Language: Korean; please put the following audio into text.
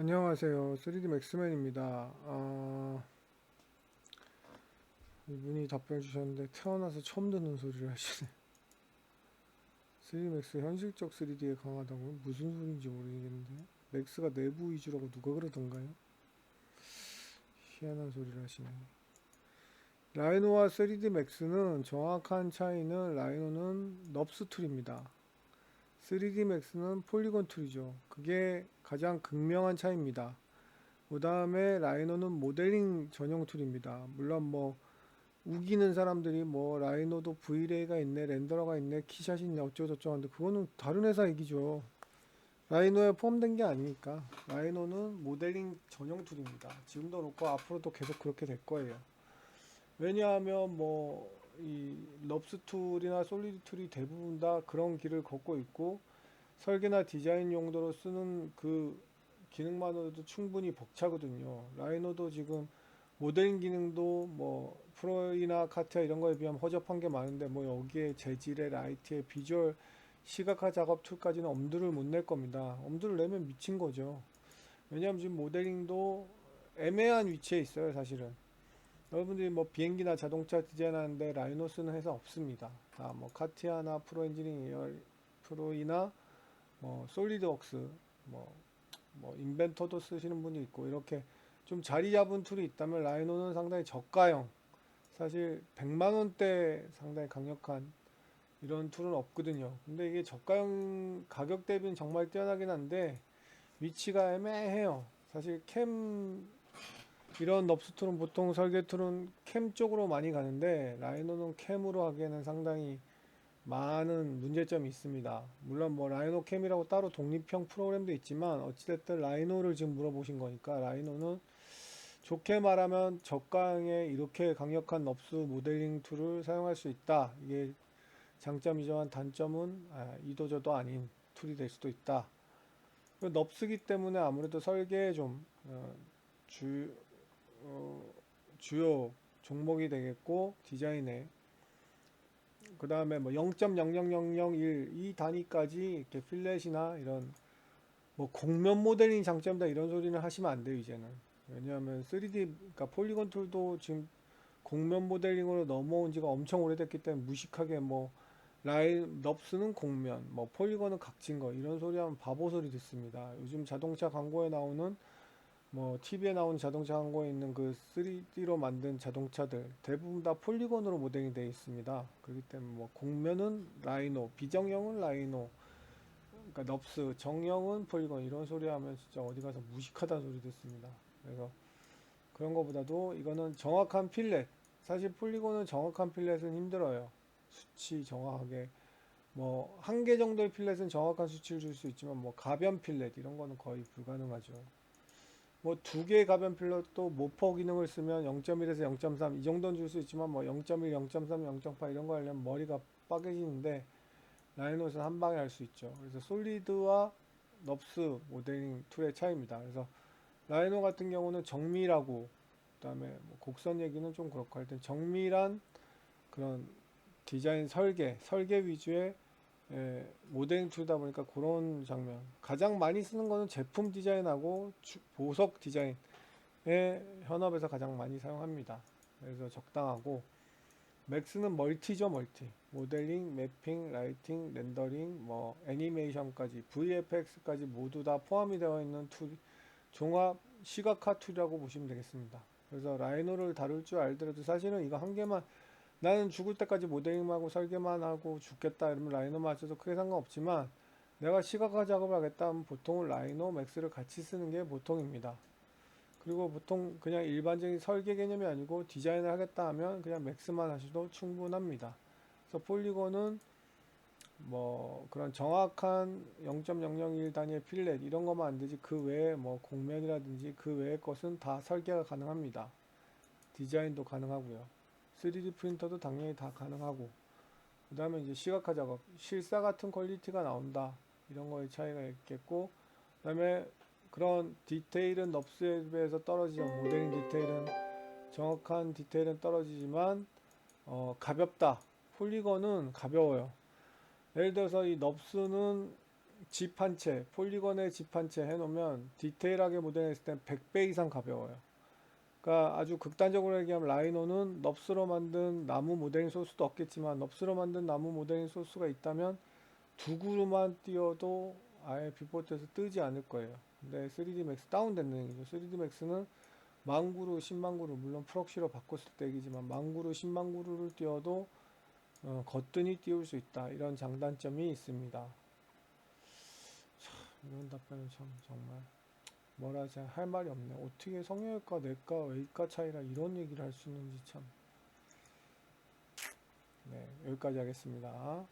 안녕하세요. 3D 맥스맨입니다. 아, 이분이 답변 주셨는데 태어나서 처음 듣는 소리를 하시네. 3D 맥스 현실적 3D에 강하다고 무슨 소리인지 모르겠는데 맥스가 내부 위주라고 누가 그러던가요? 희한한 소리를 하시네. 라이노와 3D 맥스는 정확한 차이는 라이노는 넙스 툴입니다. 3D 맥스는 폴리곤 툴이죠. 그게 가장 극명한 차이입니다. 그 다음에 라이노는 모델링 전용 툴입니다. 물론 뭐 우기는 사람들이 뭐 라이노도 V레이가 있네, 렌더러가 있네, 키샷이 있네, 어쩌고저쩌고 하는데 그거는 다른 회사 얘기죠. 라이노에 포함된 게 아니니까. 라이노는 모델링 전용 툴입니다. 지금도 그렇고 앞으로도 계속 그렇게 될 거예요. 왜냐하면 뭐 이 럽스 툴이나 솔리드 툴이 대부분 다 그런 길을 걷고 있고 설계나 디자인 용도로 쓰는 그 기능만으로도 충분히 벅차거든요. 라이노도 지금 모델링 기능도 뭐 프로이나 카티아 이런 거에 비하면 허접한 게 많은데 뭐 여기에 재질의 라이트의 비주얼 시각화 작업 툴까지는 엄두를 못 낼 겁니다. 엄두를 내면 미친 거죠. 왜냐하면 지금 모델링도 애매한 위치에 있어요, 사실은. 여러분들이 뭐 비행기나 자동차 디자인하는데 라이노 쓰는 회사 없습니다. 다 뭐 카티아나 프로 엔지니어 프로이나 뭐 솔리드웍스 뭐, 뭐 인벤터도 쓰시는 분이 있고 이렇게 좀 자리 잡은 툴이 있다면 라이노는 상당히 저가형 사실 100만 원대 상당히 강력한 이런 툴은 없거든요. 근데 이게 저가형 가격 대비는 정말 뛰어나긴 한데 위치가 애매해요. 사실 캠 이런 넙스 툴은 보통 설계 툴은 캠 쪽으로 많이 가는데 라이노는 캠으로 하기에는 상당히 많은 문제점이 있습니다. 물론 뭐 라이노 캠이라고 따로 독립형 프로그램도 있지만 어찌됐든 라이노를 지금 물어보신 거니까 라이노는 좋게 말하면 저가형에 이렇게 강력한 넙스 모델링 툴을 사용할 수 있다. 이게 장점이지만 단점은 아, 이도저도 아닌 툴이 될 수도 있다. 그 넙스기 때문에 아무래도 설계에 좀 어, 주, 어, 주요 종목이 되겠고 디자인에. 그 다음에 뭐 0.00001 이 단위까지 이렇게 필렛이나 이런 뭐 곡면 모델링 장점이다 이런 소리는 하시면 안 돼요 이제는. 왜냐하면 3D 그러니까 폴리곤 툴도 지금 곡면 모델링으로 넘어온 지가 엄청 오래됐기 때문에 무식하게 뭐 라인 넙스는 곡면 뭐 폴리곤은 각진 거 이런 소리 하면 바보 소리 듣습니다. 요즘 자동차 광고에 나오는 뭐 TV에 나오는 자동차 광고에 있는 그 3D로 만든 자동차들 대부분 다 폴리곤으로 모델링 되어 있습니다. 그렇기 때문에 뭐 곡면은 라이노, 비정형은 라이노, 그러니까 넙스, 정형은 폴리곤 이런 소리 하면 진짜 어디 가서 무식하다는 소리 듣습니다. 그래서 그런 거보다도 이거는 정확한 필렛. 사실 폴리곤은 정확한 필렛은 힘들어요. 수치 정확하게 뭐 한 개 정도의 필렛은 정확한 수치를 줄 수 있지만 뭐 가변 필렛 이런 거는 거의 불가능하죠. 뭐 두 개의 가변 필렛도 모퍼 기능을 쓰면 0.1에서 0.3 이 정도는 줄 수 있지만 뭐 0.1, 0.3, 0.8 이런 거 하려면 머리가 빠개지는데 라이노에서는 한 방에 할 수 있죠. 그래서 솔리드와 넙스 모델링 툴의 차이입니다. 그래서 라이노 같은 경우는 정밀하고 그다음에 뭐 곡선 얘기는 좀 그렇고 하여튼 정밀한 그런 디자인 설계, 설계 위주의 예, 모델링 툴이다 보니까 그런 장면. 가장 많이 쓰는 거는 제품 디자인하고 주- 보석 디자인의 현업에서 가장 많이 사용합니다. 그래서 적당하고 맥스는 멀티죠, 멀티. 모델링, 매핑, 라이팅, 렌더링, 뭐 애니메이션까지, VFX까지 모두 다 포함이 되어 있는 툴, 종합 시각화 툴이라고 보시면 되겠습니다. 그래서 라이노를 다룰 줄 알더라도 사실은 이거 한 개만 나는 죽을 때까지 모델링만 하고 설계만 하고 죽겠다 이러면 라이노만 써도 크게 상관없지만 내가 시각화 작업을 하겠다 하면 보통은 라이노, 맥스를 같이 쓰는 게 보통입니다. 그리고 보통 그냥 일반적인 설계 개념이 아니고 디자인을 하겠다 하면 그냥 맥스만 하셔도 충분합니다. 그래서 폴리곤은 뭐 그런 정확한 0.001 단위의 필렛 이런 것만 안 되지 그 외에 뭐 곡면이라든지 그 외의 것은 다 설계가 가능합니다. 디자인도 가능하고요. 3D 프린터도 당연히 다 가능하고 그 다음에 이제 시각화 작업 실사 같은 퀄리티가 나온다 이런 거의 차이가 있겠고 그 다음에 그런 디테일은 넙스에 비해서 떨어지죠 모델링 디테일은 정확한 디테일은 떨어지지만 어, 가볍다 폴리건은 가벼워요 예를 들어서 이 넙스는 집 한 채, 폴리건에 집한 채 해놓으면 디테일하게 모델했을 땐 100배 이상 가벼워요. 그러니까 아주 극단적으로 얘기하면 라이노는 넙스로 만든 나무 모델링 소스도 없겠지만 넙스로 만든 나무 모델링 소스가 있다면 두 그루만 띄워도 아예 뷰포트에서 뜨지 않을 거예요. 근데 3D 맥스 다운됐는 얘기죠. 3D 맥스는 만 그루, 10만 그루 물론 프록시로 바꿨을 때 얘기지만 만 그루, 10만 그루를 띄워도 어, 거뜬히 띄울 수 있다. 이런 장단점이 있습니다. 참, 이런 답변은 참 정말 뭐라 하지 할 말이 없네. 어떻게 성형외과, 내과, 외과 차이라 이런 얘기를 할 수 있는지 참. 네, 여기까지 하겠습니다.